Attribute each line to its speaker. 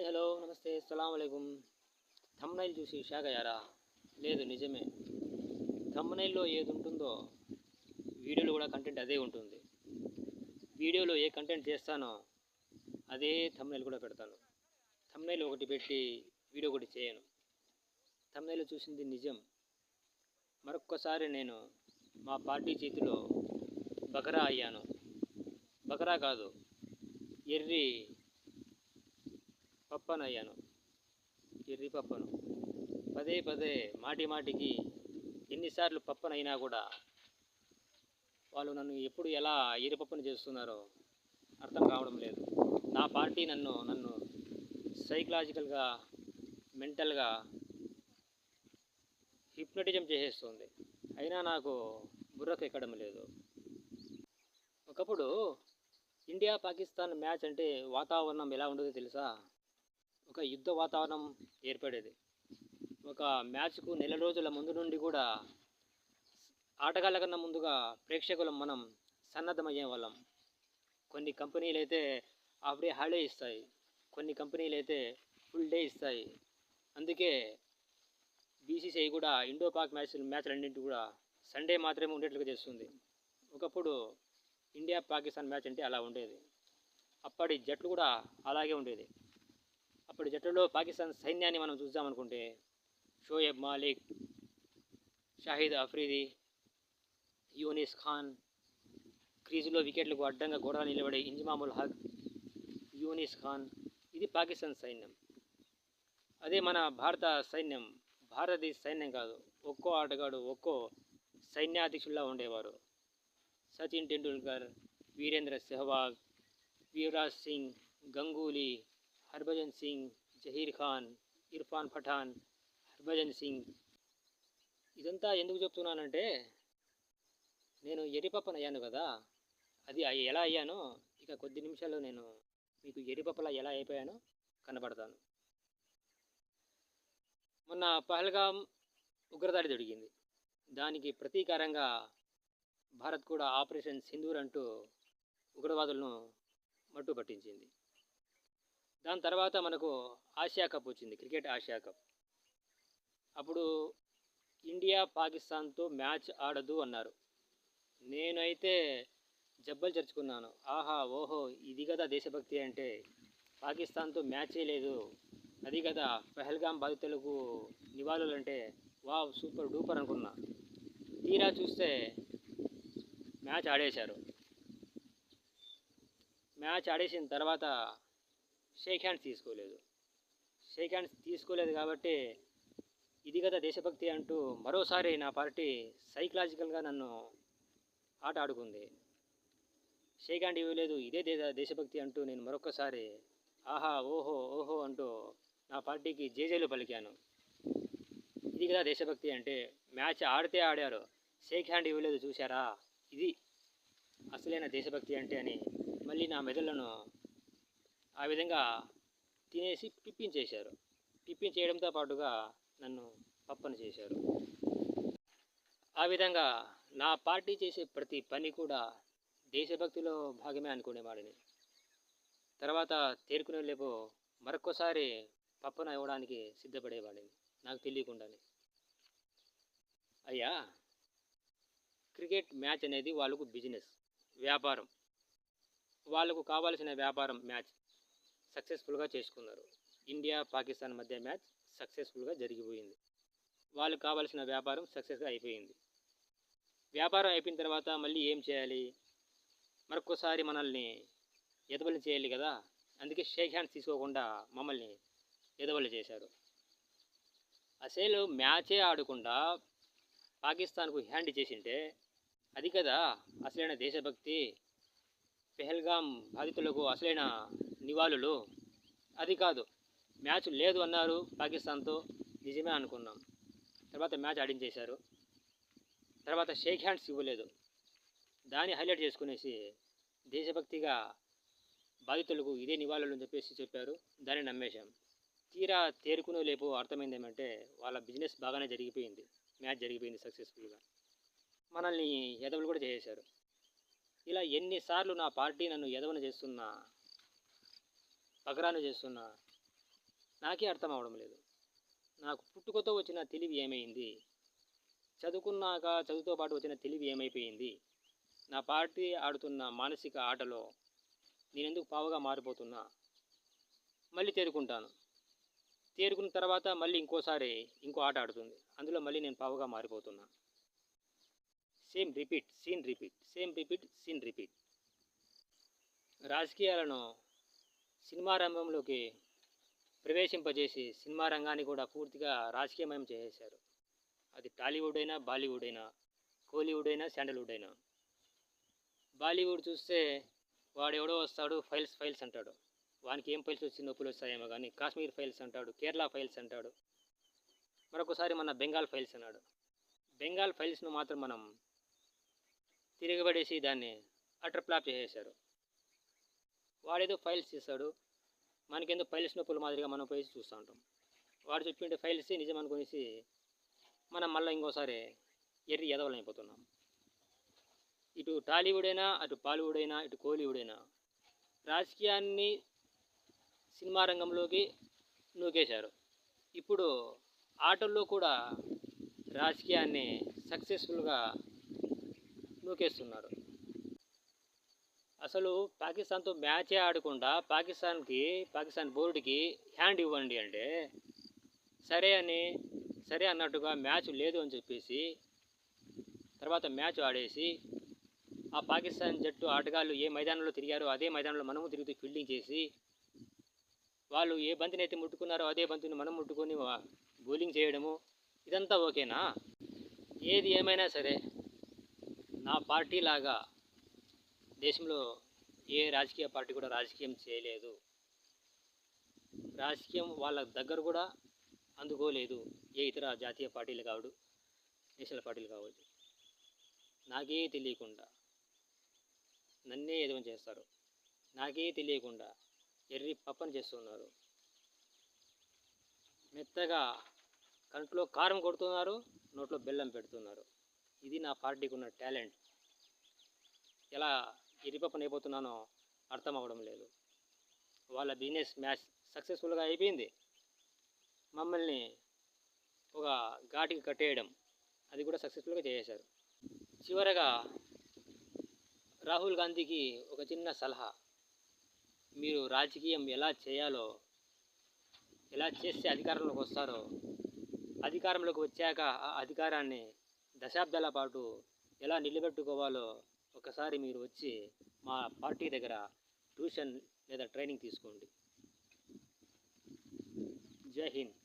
Speaker 1: Hi hello నమస్తే అస్సలం అయికం థమ్నైల్ చూసి షాక్ అయ్యారా లేదు నిజమే. థమ్నైల్లో ఏది ఉంటుందో వీడియోలో కూడా కంటెంట్ అదే ఉంటుంది. వీడియోలో ఏ కంటెంట్ చేస్తానో అదే థమ్నైల్ కూడా పెడతాను. థమ్నైల్ ఒకటి పెట్టి వీడియో ఒకటి చేయను. థంబ్నైల్ చూసింది నిజం. మరొక్కసారి నేను మా పార్టీ చేతిలో బకరా అయ్యాను. బకరా కాదు ఎర్రి పప్పను అయ్యాను ఎర్రి పప్పను. పదే పదే మాటి మాటికి ఎన్నిసార్లు పప్పను అయినా కూడా వాళ్ళు నన్ను ఎప్పుడు ఎలా ఎర్రి చేస్తున్నారో అర్థం కావడం లేదు. నా పార్టీ నన్ను నన్ను సైకలాజికల్గా మెంటల్గా హిప్నటిజం చేసేస్తుంది. అయినా నాకు బుర్రకు ఎక్కడం లేదు. ఒకప్పుడు ఇండియా పాకిస్తాన్ మ్యాచ్ అంటే వాతావరణం ఎలా ఉండదో తెలుసా? ఒక యుద్ధ వాతావరణం ఏర్పడేది. ఒక మ్యాచ్కు నెల రోజుల ముందు నుండి కూడా ఆటగాళ్ళ కన్నా ముందుగా ప్రేక్షకులం మనం సన్నద్ధమయ్యే వాళ్ళం. కొన్ని కంపెనీలు అయితే హాఫ్ డే హాలిడే ఇస్తాయి. కొన్ని కంపెనీలు అయితే ఫుల్ డే ఇస్తాయి. అందుకే బీసీసీఐ కూడా ఇండో పాక్ మ్యాచ్ మ్యాచ్లన్నింటి కూడా సండే మాత్రమే ఉండేట్లుగా చేస్తుంది. ఒకప్పుడు ఇండియా పాకిస్తాన్ మ్యాచ్ అంటే అలా ఉండేది. అప్పటి జట్లు కూడా అలాగే ఉండేది. ఇప్పుడు జట్టులో పాకిస్తాన్ సైన్యాన్ని మనం చూద్దామనుకుంటే షోయబ్ మాలిక్ షాహిద్ అఫ్రీది యూనిస్ ఖాన్ క్రీజులో వికెట్లకు అడ్డంగా గోడలు నిలబడే ఇంజమాముల్ హక్ యూనిస్ ఖాన్ ఇది పాకిస్తాన్ సైన్యం. అదే మన భారత సైన్యం. భారతదేశ సైన్యం కాదు ఒక్కో ఆటగాడు ఒక్కో సైన్యాధ్యక్షుల్లా ఉండేవారు. సచిన్ టెండూల్కర్ వీరేంద్ర సెహ్వాగ్ యువరాజ్ సింగ్ గంగూలీ హర్భజన్ సింగ్ జహీర్ ఖాన్ ఇర్ఫాన్ పఠాన్ హర్భజన్ సింగ్. ఇదంతా ఎందుకు చెప్తున్నానంటే నేను ఎరిపప్పను అయ్యాను కదా. అది ఎలా అయ్యానో ఇక కొద్ది నిమిషాల్లో నేను మీకు ఎరిపప్పలా ఎలా అయిపోయానో కనబడతాను. మొన్న పహల్గాం ఉగ్రదాడి జరిగింది. దానికి ప్రతీకారంగా భారత్ కూడా ఆపరేషన్ సింధూర్ అంటూ ఉగ్రవాదులను మట్టు పట్టించింది దాని తర్వాత మనకు ఆసియా కప్ వచ్చింది క్రికెట్ ఆసియా కప్. అప్పుడు ఇండియా పాకిస్తాన్తో మ్యాచ్ ఆడదు అన్నారు. నేనైతే జబ్బలు చర్చుకున్నాను. ఆహా ఓహో ఇది కదా దేశభక్తి అంటే పాకిస్తాన్తో మ్యాచే లేదు. అది కదా పెహల్గాం బాధితులకు నివాళులు అంటే వావ్ సూపర్ డూపర్ అనుకున్నా. తీరా చూస్తే మ్యాచ్ ఆడేశారు. మ్యాచ్ ఆడేసిన తర్వాత షేక్ హ్యాండ్స్ తీసుకోలేదు. షేక్ హ్యాండ్స్ తీసుకోలేదు కాబట్టి ఇది కదా దేశభక్తి అంటూ మరోసారి నా పార్టీ సైకలాజికల్గా నన్ను ఆట ఆడుకుంది. షేక్ హ్యాండ్ ఇవ్వలేదు ఇదే దేశభక్తి అంటూ నేను మరొకసారి ఆహా ఓహో ఓహో అంటూ నా పార్టీకి జేజేలు పలికాను. ఇది కదా దేశభక్తి అంటే మ్యాచ్ ఆడితే ఆడారు షేక్ హ్యాండ్ ఇవ్వలేదు చూశారా? ఇది అసలైన దేశభక్తి అంటే అని మళ్ళీ నా మెదళ్ళను ఆ విధంగా తినేసి పిప్పించేశారు పిప్పించేయడంతో పాటుగా నన్ను పప్పను చేశారు. ఆ విధంగా నా పార్టీ చేసే ప్రతి పని కూడా దేశభక్తిలో భాగమే అనుకునేవాడిని తర్వాత తేరుకునే లేపు మరొకసారి పప్పను ఇవ్వడానికి సిద్ధపడేవాడిని. నాకు తెలియకుండానే. అయ్యా క్రికెట్ మ్యాచ్ అనేది వాళ్ళకు బిజినెస్ వ్యాపారం. వాళ్ళకు కావాల్సిన వ్యాపారం మ్యాచ్. సక్సెస్ఫుల్గా చేసుకున్నారు. ఇండియా పాకిస్తాన్ మధ్య మ్యాచ్ సక్సెస్ఫుల్గా జరిగిపోయింది. వాళ్ళకు కావాల్సిన వ్యాపారం సక్సెస్గా అయిపోయింది. వ్యాపారం అయిపోయిన తర్వాత మళ్ళీ ఏం చేయాలి? మరొకసారి మనల్ని ఎదవలు చేయాలి కదా? అందుకే షేక్ హ్యాండ్స్ తీసుకోకుండా మమ్మల్ని ఎదవలు చేశారు. అసలు మ్యాచే ఆడకుండా పాకిస్తాన్కు హ్యాండ్ చేసింటే అది కదా అసలైన దేశభక్తి. పెహల్గాం బాధితులకు అసలైన నివాళులు. అది కాదు మ్యాచ్ లేదు అన్నారు పాకిస్తాన్తో నిజమే అనుకున్నాం. తర్వాత మ్యాచ్ ఆడించేశారు. తర్వాత షేక్ హ్యాండ్స్ ఇవ్వలేదు. దాన్ని హైలైట్ చేసుకునేసి దేశభక్తిగా బాధితులకు ఇదే నివాళులు అని చెప్పేసి చెప్పారు. దాన్ని నమ్మేశాం. తీరా తేరుకునే లేపు అర్థమైంది ఏమంటే వాళ్ళ బిజినెస్ బాగానే జరిగిపోయింది. మ్యాచ్ జరిగిపోయింది సక్సెస్ఫుల్గా. మనల్ని ఎదవలు కూడా చేసేశారు. ఇలా ఎన్నిసార్లు నా పార్టీ నన్ను ఎదవన చేస్తున్నా పగరాను చేస్తున్నా. నాకే అర్థం అవడం లేదు. నాకు పుట్టుకతో వచ్చిన తెలివి ఏమైంది? చదువుకున్నాక చదువుతో పాటు వచ్చిన తెలివి ఏమైపోయింది? నా పార్టీ ఆడుతున్న మానసిక ఆటలో నేనెందుకు పావుగా మారిపోతున్నా? మళ్ళీ తేరుకుంటాను. తేరుకున్న తర్వాత మళ్ళీ ఇంకోసారి ఇంకో ఆట ఆడుతుంది. అందులో మళ్ళీ నేను పావుగా మారిపోతున్నా. Same repeat scene repeat same repeat scene repeat రాజకీయాలను సినిమా రంగంలోకి ప్రవేశింపజేసి సినిమా రంగాన్ని కూడా పూర్తిగా రాజకీయమయం చేసేశారు. అది టాలీవుడ్ అయినా బాలీవుడ్ అయినా కోలీవుడ్ అయినా శాండల్వుడ్ అయినా బాలీవుడ్ చూస్తే వాడెవడో వస్తాడు ఫైల్స్ ఫైల్స్ అంటాడు. వానికి ఏం ఫైల్స్ వచ్చి నొప్పులు వస్తాయేమో కానీ కాశ్మీర్ ఫైల్స్ అంటాడు కేరళ ఫైల్స్ అంటాడు. మరొకసారి మన బెంగాల్ ఫైల్స్ అన్నాడు. బెంగాల్ ఫైల్స్ను మాత్రం మనం తిరగబడేసి దాన్ని అటర్ ప్లాప్ చేసేశారు. వాడేదో ఫైల్స్ చేశాడు మనకేందో ఫైల్స్ నొప్పుల మాదిరిగా మనం పోయి చూస్తూ ఉంటాం. వాడు చెప్పిండే ఫైల్స్ నిజం అనుకునేసి మనం మళ్ళీ ఇంకోసారి ఎర్రి ఎదవలైపోతున్నాం ఇటు టాలీవుడ్ అయినా అటు బాలీవుడ్ అయినా ఇటు కోలీవుడ్ అయినా రాజకీయాన్ని సినిమా రంగంలోకి నూకేశారు. ఇప్పుడు ఆటల్లో కూడా రాజకీయాన్ని సక్సెస్ఫుల్గా నూకేస్తున్నారు. అసలు పాకిస్తాన్తో మ్యాచే ఆడకుండా పాకిస్తాన్కి పాకిస్తాన్ బోర్డుకి హ్యాండ్ ఇవ్వండి అంటే సరే అని సరే అన్నట్టుగా మ్యాచ్ లేదు అని చెప్పేసి తర్వాత మ్యాచ్ ఆడేసి ఆ పాకిస్తాన్ జట్టు ఆటగాళ్ళు ఏ మైదానంలో తిరిగారో అదే మైదానంలో మనము తిరుగుతూ ఫీల్డింగ్ చేసి వాళ్ళు ఏ బంతిని అయితే ముట్టుకున్నారో అదే బంతిని మనం ముట్టుకొని బౌలింగ్ చేయడము ఇదంతా ఓకేనా? ఏది ఏమైనా సరే నా పార్టీ లాగా దేశంలో ఏ రాజకీయ పార్టీ కూడా రాజకీయం చేయలేదు. రాజకీయం వాళ్ళ దగ్గర కూడా అందుకోలేదు. ఏ ఇతర జాతీయ పార్టీలు కావడు నేషనల్ పార్టీలు కావచ్చు. నాకే తెలియకుండా నన్నే ఏదో చేస్తారు. నాకే తెలియకుండా ఎర్రి పప్పని చేస్తున్నారు. మెత్తగా కంట్లో కారం కొడుతున్నారు నోట్లో బెల్లం పెడుతున్నారు. ఇది నా పార్టీకి ఉన్న టాలెంట్. ఎలా ఎరిపప్పని అయిపోతున్నానో అర్థం అవ్వడం లేదు. వాళ్ళ బిజినెస్ మ్యాచ్ సక్సెస్ఫుల్గా అయిపోయింది. మమ్మల్ని ఒక ఘాటికి కట్టేయడం అది కూడా సక్సెస్ఫుల్గా చేసేశారు. చివరగా రాహుల్ గాంధీకి ఒక చిన్న సలహా. మీరు రాజకీయం ఎలా చేయాలో ఎలా చేస్తే అధికారంలోకి వస్తారో అధికారంలోకి వచ్చాక ఆ అధికారాన్ని దశాబ్దాల పాటు ఎలా నిలబెట్టుకోవాలో ఒకసారి మీరు వచ్చి మా పార్టీ దగ్గర ట్యూషన్ లేదా ట్రైనింగ్ తీసుకోండి. జై హింద్.